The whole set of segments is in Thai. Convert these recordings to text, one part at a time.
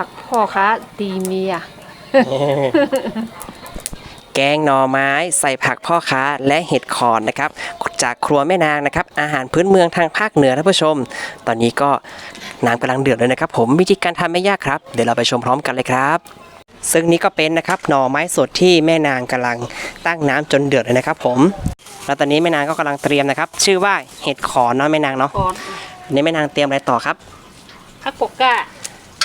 ผักพ่อค้าตีเมีย แกงหน่อไม้ใส่ผักพ่อค้าและเห็ดขอนนะครับ จากครัวแม่นางนะครับ อาหารพื้นเมืองทางภาคเหนือท่านผู้ชม ตอนนี้ก็น้ำกำลังเดือดเลยนะครับ ผมวิธีการทำไม่ยากครับ เดี๋ยวเราไปชมพร้อมกันเลยครับ ซึ่งนี้ก็เป็นนะครับหน่อไม้สดที่แม่นางกำลังตั้งน้ำจนเดือดเลยนะครับ ผม แล้วตอนนี้แม่นางก็กำลังเตรียมนะครับ ชื่อว่าเห็ดขอนเนาะแม่นางเนาะก่อนอันนี้แม่นางเตรียมอะไรต่อครับ ผักปกก้า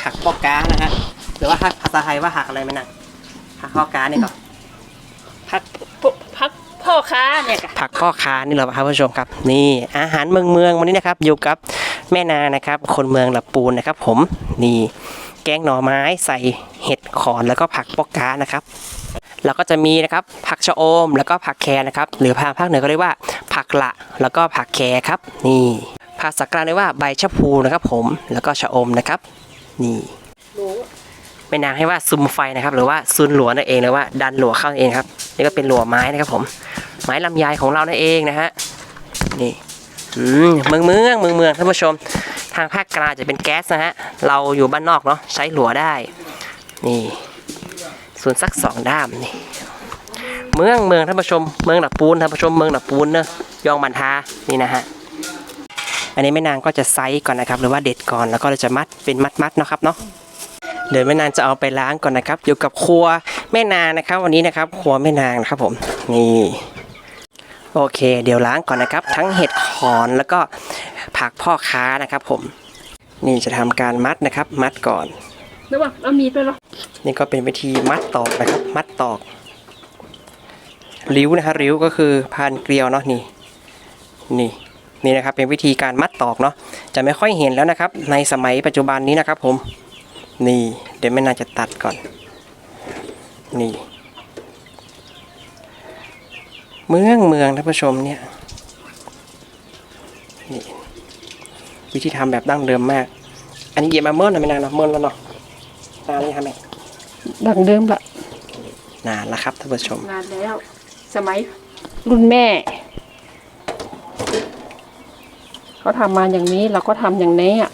ผักปอกกานะฮะหรือว่าภาษาไทยว่าหักอะไรแม่นางผักปอกกานี่ก่อนผักปผักพ่อค้าเนี่ยค่ะผักพ่อค้านี่เหรอครับผู้ชมครับ นี่อาหารเมืองเมืองวันนี้นะครับอยู่กับแม่นานะครับ คนเมืองลำปูนนะครับผมนี่แกงหน่อไม้ใส่เห็ดขอนแล้วก็ผักปอกกานะครับแล้วก็จะมีนะครับผักชะอมแล้วก็ผักแครนะครับ หรือภาคภาคเหนือก็เรียกว่า ผักละแล้วก็ผักแครครับ นี่ภาษากลางเรียกว่าใบชะพูนะครับผมแล้วก็ชะอมนะครับ นี่รู้แม่นางให้ว่าซุมไฟนะครับ หรือว่าซุนหลัวนั่นเองหรือว่าดันหลัวเข้านั่นเองครับนี่ก็เป็นหลัวไม้นะครับผม ไม้ลำไยของเรานั่นเองนะฮะนี่อืมเมืองเมืองเมืองเมืองท่านผู้ชม ทางภาคกลางจะเป็นแก๊สนะฮะเราอยู่บ้านนอกเนาะใช้หลัวได้ นี่ส่วนสักสองด้ามนี่เมืองเมืองท่านผู้ชม เมืองหลักปูนท่านผู้ชมเมืองหลักปูนเนอะยองบันทานี่นะฮะ อันนี้แม่นางก็จะไซส์ก่อนนะครับ หรือว่าเด็ดก่อนแล้วก็เราจะมัดเป็นมัดๆเนาะครับเนาะเดี๋ยวแม่นางจะเอาไปล้างก่อนนะครับ อยู่กับครัวแม่นางนะครับ วันนี้นะครับครัวแม่นางนะครับผมนี่โอเค เดี๋ยวล้างก่อนนะครับ ทั้งเห็ดขอนแล้วก็ผักพ่อค้านะครับ ผม นี่จะทำการมัดนะครับ มัดก่อนแล้วว่าเอามีดไปเหรอนี่ก็เป็นวิธีมัดตอกนะครับ มัดตอก ริ้วนะครับริ้วก็คือพันเกลียวเนาะนี่ นี่ นี่นะครับเป็นวิธีการมัดตอกเนาะจะไม่ค่อยเห็นแล้วนะครับ ในสมัยปัจจุบันนี้นะครับผม นี่เดี๋ยวแม่นาจะตัดก่อน นี่ เมืองเมืองท่านผู้ชมเนี่ยนี่วิธีทำแบบดั้งเดิมมาก อันนี้เย็บมาเมื่อนะไม่นานเนาะเมื่อแล้วเนาะนานเลยครับแม่ดังเดิมละนานแล้วครับท่านผู้ชมนานแล้ว สมัยรุ่นแม่ เขาทำมาอย่างนี้เราก็ทำอย่างนี้อะ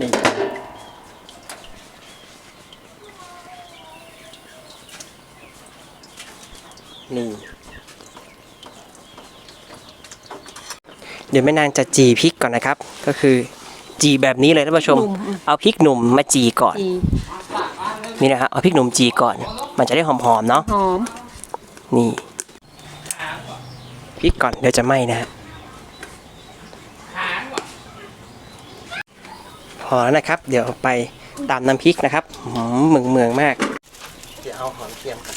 นี่นี่เดี๋ยวแม่นางจะจีพริกก่อนนะครับ ก็คือจีแบบนี้เลยท่านผู้ชมหนุ่มเอาพริกหนุ่มมาจีก่อนจีนี่นะครับเอาพริกหนุ่มจีก่อน มันจะได้หอมๆเนาะหอม นี่พริกก่อนเดี๋ยวจะไหม้นะฮะพอแล้วนะครับ เดี๋ยวไปตามน้ำพริกนะครับหืมเมืองเมืองมาก เดี๋ยวเอาหอมเทียมก่อน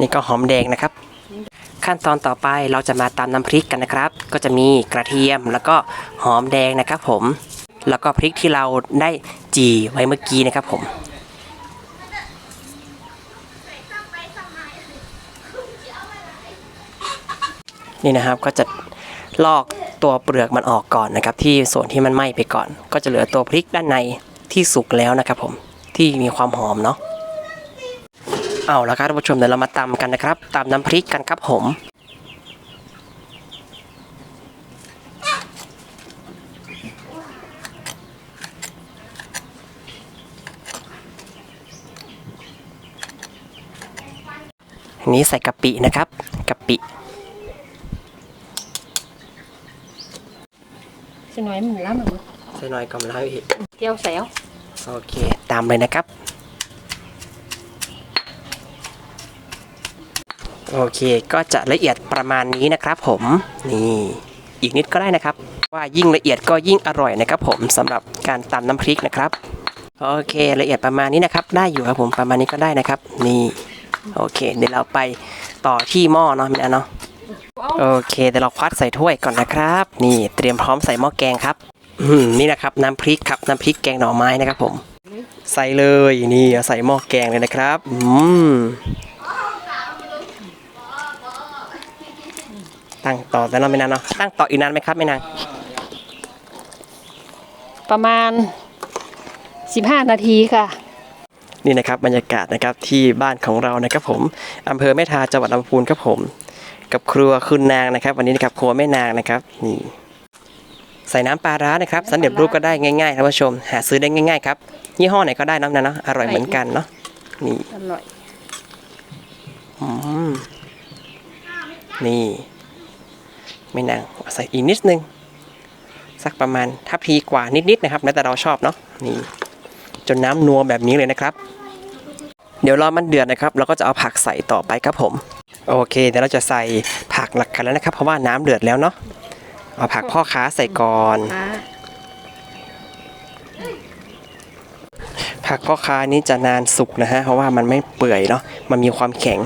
นี่ก็หอมแดงนะครับ ขั้นตอนต่อไปเราจะมาตำน้ำพริกกันนะครับ ก็จะมีกระเทียมแล้วก็หอมแดงนะครับ ผม แล้วก็พริกที่เราได้ จีไว้เมื่อกี้นะครับผม นี่นะครับก็จะลอกตัวเปลือกมันออกก่อนนะครับ ที่ส่วนที่มันไหม้ไปก่อน ก็จะเหลือตัวพริกด้านในที่สุกแล้วนะครับผมที่มีความหอมเนาะเอาละครับท่านผู้ชมเดี๋ยวเรามาตำกันนะครับตำน้ำพริกกันครับผม นนี้ใส่กะปินะครับกะปิจะน้อยมันล้ำมันใส่หน่อยกำลังอีกเจียวแซวโอเค ตามเลยนะครับ โอเคก็จะละเอียดประมาณนี้นะครับ ผมนี่อีกนิดก็ได้นะครับ ว่ายิ่งละเอียดก็ยิ่งอร่อยนะครับ ผมสำหรับการตำน้ำพริกนะครับ โอเค ละเอียดประมาณนี้นะครับ ได้อยู่ครับผมประมาณนี้ก็ได้นะครับ นี่ โอเค เดี๋ยวเราไปต่อที่หม้อเนาะมินะเนาะโอเคเดี๋ยวเราควัดใส่ถ้วยก่อนนะครับ นี่เตรียมพร้อมใส่หม้อแกงครับนี่นะครับน้ำพริกครับน้ำพริกแกงหน่อไม้นะครับผม ใส่เลยนี่ใส่หม้อแกงเลยนะครับอืมตั้งต่อแต่เราไม่นานเนาะตั้งต่ออีกนานไหมครับไม่นานประมาณสิบห้านาทีค่ะ นี่นะครับบรรยากาศนะครับที่บ้านของเรานะครับผมอำเภอแม่ทาจังหวัดลำพูนครับผม กับครัวคุณนางนะครับ วันนี้นะครับครัวแม่นางนะครับนี่ใส่น้ำปลาร้านะครับสำเร็จรูปก็ได้ง่ายๆครับผู้ชม หาซื้อได้ง่ายๆครับยี่ห้อไหนก็ได้น้ำนะเนาะอร่อยเหมือนกันเนาะนี่อร่อยอืมนี่ไม่นางใส่อีกนิดนึง สักประมาณทัพพีกว่านิดๆนะครับ แล้วแต่เราชอบเนาะนี่ จนน้ำนัวแบบนี้เลยนะครับ เดี๋ยวรอมันเดือดนะครับ เราก็จะเอาผักใส่ต่อไปครับผม โอเคเดี๋ยวเราจะใส่ผักหลักกันแล้วนะครับเพราะว่าน้ำเดือดแล้วเนาะเอาผักพ่อค้าใส่ก่อนค้าผักพ่อค้านี้จะนานสุกนะฮะเพราะว่ามันไม่เปื่อยเนาะมันมีความแข็ง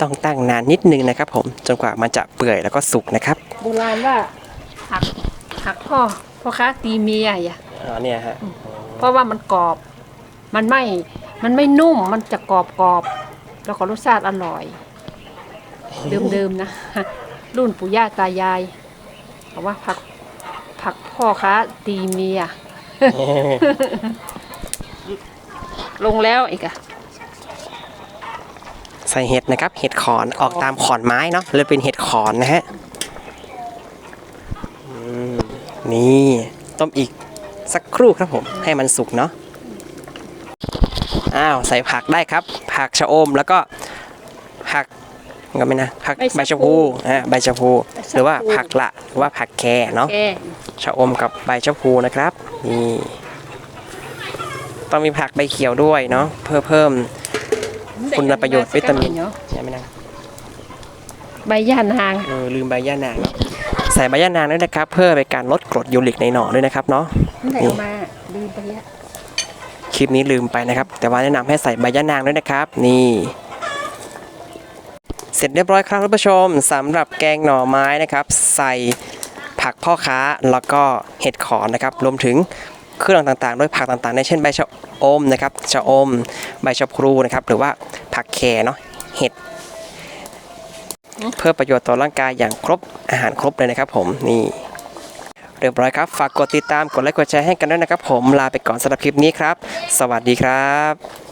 ต้องตั้งนานนิดนึงนะครับ ผมจนกว่ามันจะเปื่อยแล้วก็สุกนะครับโบราณว่าผักผักพ่อพ่อค้าตีเมียอะอ๋อเนี่ยฮะเพราะว่ามันกรอบ มันไม่ มันไม่นุ่ม มันจะกรอบกรอบๆแล้วก็รสชาติอร่อย เดิมๆนะ รุ่นปู่ย่าตายายบอกว่าผักผักพ่อค้าตีเมีย ลงแล้วอีกอะใส่เห็ดนะครับ เห็ดขอนออกตามขอนไม้เนาะเลยเป็นเห็ดขอนนะฮะอืมนี่ ต้มอีกสักครู่ครับผม ให้มันสุกเนาะ อ้าวใส่ผักได้ครับ ผักชะอมแล้วก็ผักก็ไม่นะผักใบชะพูอ่าใบชะพูหรือว่าผักละหรือว่าผักแคเนาะแกชะอมกับใบชะพูนะครับนี่ต้องมีผักใบเขียวด้วยเนาะเพื่อเพิ่มคุณประโยชน์วิตามินใช่ไหมนะใบย่านางเออลืมใบย่านางเนาะใส่ใบย่านางด้วยนะครับ เพื่อเป็นการลดกรดยูริกในหน่อด้วยนะครับเนาะไม่ได้เอามาลืมไปแล้ว คลิปนี้ลืมไปนะครับ แต่ว่าแนะนำให้ใส่ใบย่านางด้วยนะครับ นี่เสร็จเรียบร้อยครับท่านผู้ชมสำหรับแกงหน่อไม้นะครับ ใส่ผักพ่อค้าแล้วก็เห็ดขอนนะครับ รวมถึงเครื่องต่างๆ ด้วยผักต่างๆในเช่นใบชะอมนะครับชะอม ใบชะพลูนะครับ หรือว่าผักแคเนาะเห็ด เพื่อประโยชน์ต่อร่างกายอย่างครบอาหารครบเลยนะครับผมนี่ เรียบร้อยครับ ฝากกดติดตามกดไลค์กดแชร์ให้กันด้วยนะครับ ผมลาไปก่อนสำหรับคลิปนี้ครับ สวัสดีครับ